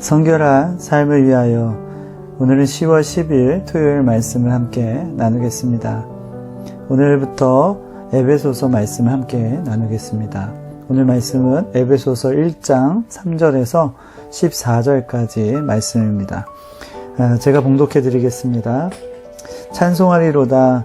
성결한 삶을 위하여 오늘은 10월 10일 토요일 말씀을 함께 나누겠습니다. 오늘부터 에베소서 말씀을 함께 나누겠습니다. 오늘 말씀은 에베소서 1장 3절에서 14절까지 말씀입니다. 아, 제가 봉독해 드리겠습니다. 찬송하리로다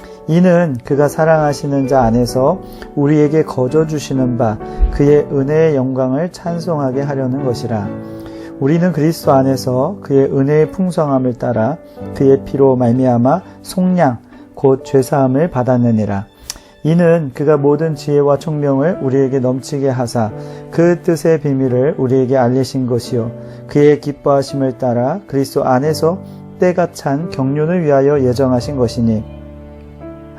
이는 그가 사랑하시는 자 안에서 우리에게 거저 주시는 바 그의 은혜의 영광을 찬송하게 하려는 것이라. 우리는 그리스도 안에서 그의 은혜의 풍성함을 따라 그의 피로 말미암아 속량 곧 죄사함을 받았느니라. 이는 그가 모든 지혜와 총명을 우리에게 넘치게 하사 그 뜻의 비밀을 우리에게 알리신 것이요 그의 기뻐하심을 따라 그리스도 안에서 때가 찬 경륜을 위하여 예정하신 것이니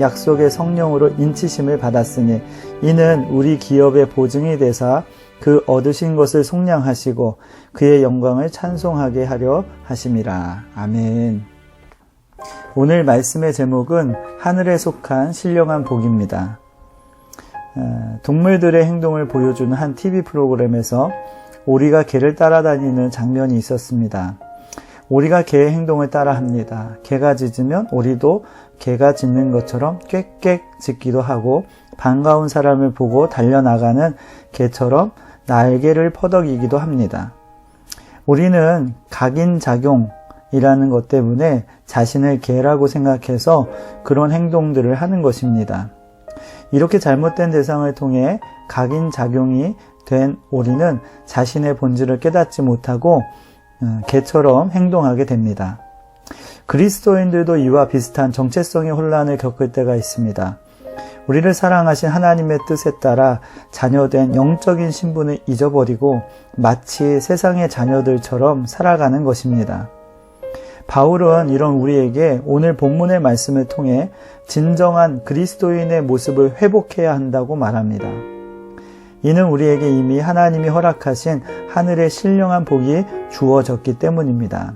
약속의 성령으로 인치심을 받았으니 이는 우리 기업의 보증이 되사 그 얻으신 것을 속량하시고 그의 영광을 찬송하게 하려 하심이라. 아멘. 오늘 말씀의 제목은 하늘에 속한 신령한 복입니다. 동물들의 행동을 보여주는 한 TV 프로그램에서 오리가 개를 따라다니는 장면이 있었습니다. 오리가 개의 행동을 따라 합니다. 개가 짖으면 오리도 개가 짖는 것처럼 꽥꽥 짖기도 하고 반가운 사람을 보고 달려나가는 개처럼 날개를 퍼덕이기도 합니다. 우리는 각인작용이라는 것 때문에 자신을 개라고 생각해서 그런 행동들을 하는 것입니다. 이렇게 잘못된 대상을 통해 각인작용이 된 오리는 자신의 본질을 깨닫지 못하고 어, 개처럼 행동하게 됩니다. 그리스도인들도 이와 비슷한 정체성의 혼란을 겪을 때가 있습니다. 우리를 사랑하신 하나님의 뜻에 따라 자녀된 영적인 신분을 잊어버리고 마치 세상의 자녀들처럼 살아가는 것입니다. 바울은 이런 우리에게 오늘 본문의 말씀을 통해 진정한 그리스도인의 모습을 회복해야 한다고 말합니다. 이는 우리에게 이미 하나님이 허락하신 하늘의 신령한 복이 주어졌기 때문입니다.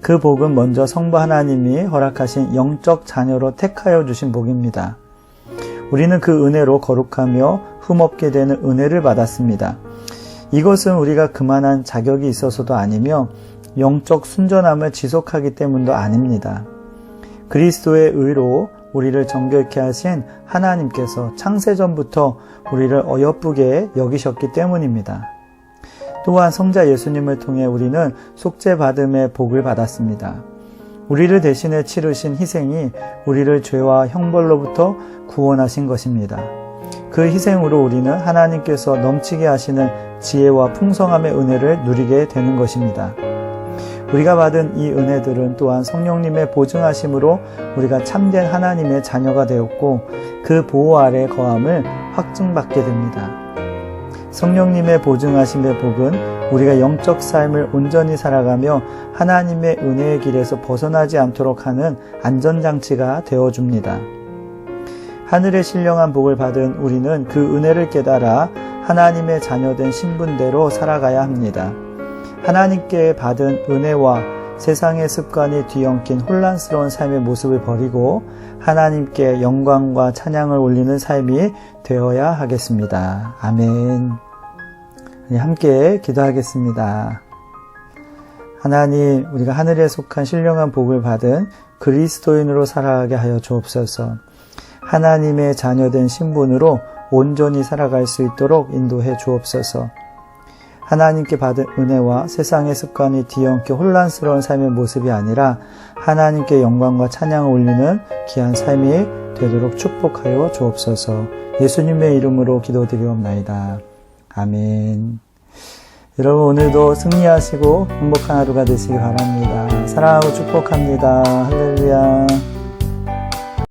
그 복은 먼저 성부 하나님이 허락하신 영적 자녀로 택하여 주신 복입니다. 우리는 그 은혜로 거룩하며 흠없게 되는 은혜를 받았습니다. 이것은 우리가 그만한 자격이 있어서도 아니며 영적 순전함을 지속하기 때문도 아닙니다. 그리스도의 의로 우리를 정결케 하신 하나님께서 창세전부터 우리를 어여쁘게 여기셨기 때문입니다. 또한 성자 예수님을 통해 우리는 속죄받음의 복을 받았습니다. 우리를 대신해 치르신 희생이 우리를 죄와 형벌로부터 구원하신 것입니다. 그 희생으로 우리는 하나님께서 넘치게 하시는 지혜와 풍성함의 은혜를 누리게 되는 것입니다. 우리가 받은 이 은혜들은 또한 성령님의 보증하심으로 우리가 참된 하나님의 자녀가 되었고 그 보호 아래 거함을 확증받게 됩니다. 성령님의 보증하심의 복은 우리가 영적 삶을 온전히 살아가며 하나님의 은혜의 길에서 벗어나지 않도록 하는 안전장치가 되어줍니다. 하늘의 신령한 복을 받은 우리는 그 은혜를 깨달아 하나님의 자녀된 신분대로 살아가야 합니다. 하나님께 받은 은혜와 세상의 습관이 뒤엉킨 혼란스러운 삶의 모습을 버리고 하나님께 영광과 찬양을 올리는 삶이 되어야 하겠습니다. 아멘. 함께 기도하겠습니다. 하나님, 우리가 하늘에 속한 신령한 복을 받은 그리스도인으로 살아가게 하여 주옵소서. 하나님의 자녀된 신분으로 온전히 살아갈 수 있도록 인도해 주옵소서. 하나님께 받은 은혜와 세상의 습관이 뒤엉켜 혼란스러운 삶의 모습이 아니라 하나님께 영광과 찬양을 올리는 귀한 삶이 되도록 축복하여 주옵소서 예수님의 이름으로 기도드리옵나이다. 아멘. 여러분 오늘도 승리하시고 행복한 하루가 되시기 바랍니다. 사랑하고 축복합니다. 할렐루야.